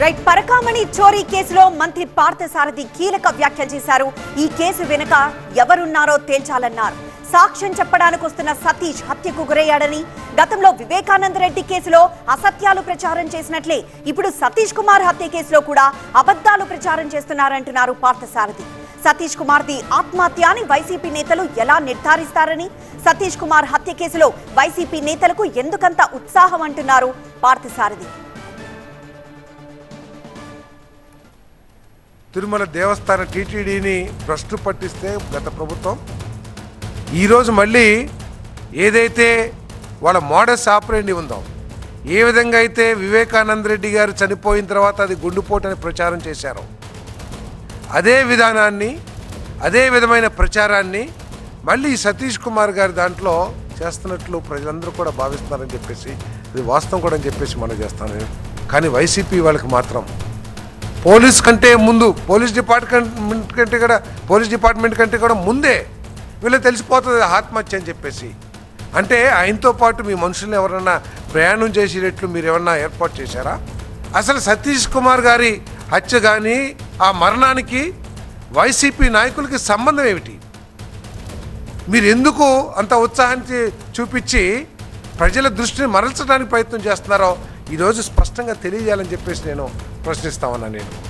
Right Parakamani చోరీ కేసులో మంత్రి పార్థసారథి కీలక వ్యాఖ్యలు చేశారు. ఈ కేసు వెనుక ఎవరున్నారో తేల్చాలన్నారు. సాక్ష్యం చెప్పడానికి వస్తున్న సతీష్ హత్యకు గురయ్యాడని గతంలో వివేకానంద రెడ్డి కేసులో అసత్యాలు ప్రచారం చేసినట్లే ఇప్పుడు సతీష్ కుమార్ హత్య కేసులో కూడా అబద్ధాలు ప్రచారం చేస్తున్నారంటున్నారు పార్థసారథి. సతీష్ కుమార్ది ఆత్మహత్య అని వైసీపీ నేతలు ఎలా నిర్ధారిస్తారని సతీష్ కుమార్ హత్య కేసులో వైసీపీ నేతలకు ఎందుకంత ఉత్సాహం అంటున్నారు పార్థసారథి. తిరుమల దేవస్థాన టీటీడీని భ్రష్టు పట్టిస్తే గత ప్రభుత్వం. ఈరోజు మళ్ళీ ఏదైతే వాళ్ళ మోడస్ ఆపరేండి ఉందో ఏ విధంగా అయితే వివేకానంద రెడ్డి గారు చనిపోయిన తర్వాత అది గుండుపోటు అని ప్రచారం చేశారో అదే విధానాన్ని అదే విధమైన ప్రచారాన్ని మళ్ళీ సతీష్ కుమార్ గారి దాంట్లో చేస్తున్నట్లు ప్రజలందరూ కూడా భావిస్తున్నారని చెప్పేసి ఇది వాస్తవం కూడా అని చెప్పేసి మనం చేస్తాను కానీ వైసీపీ వాళ్ళకి మాత్రం పోలీస్ కంటే ముందు పోలీస్ డిపార్ట్మెంట్ కంటే కూడా పోలీస్ డిపార్ట్మెంట్ కంటే కూడా ముందే వీళ్ళు తెలిసిపోతుంది ఆత్మహత్య అని చెప్పేసి. అంటే ఆయనతో పాటు మీ మనుషులు ఎవరన్నా ప్రయాణం చేసేటట్లు మీరు ఏమన్నా ఏర్పాటు చేశారా? అసలు సతీష్ కుమార్ గారి హత్య కానీ ఆ మరణానికి వైసీపీ నాయకులకి సంబంధం ఏమిటి? మీరు ఎందుకు అంత ఉత్సాహాన్ని చూపించి ప్రజల దృష్టిని మరల్చడానికి ప్రయత్నం చేస్తున్నారో ఈరోజు స్పష్టంగా తెలియజేయాలని చెప్పేసి నేను ప్రశ్నిస్తామన్నా నేను.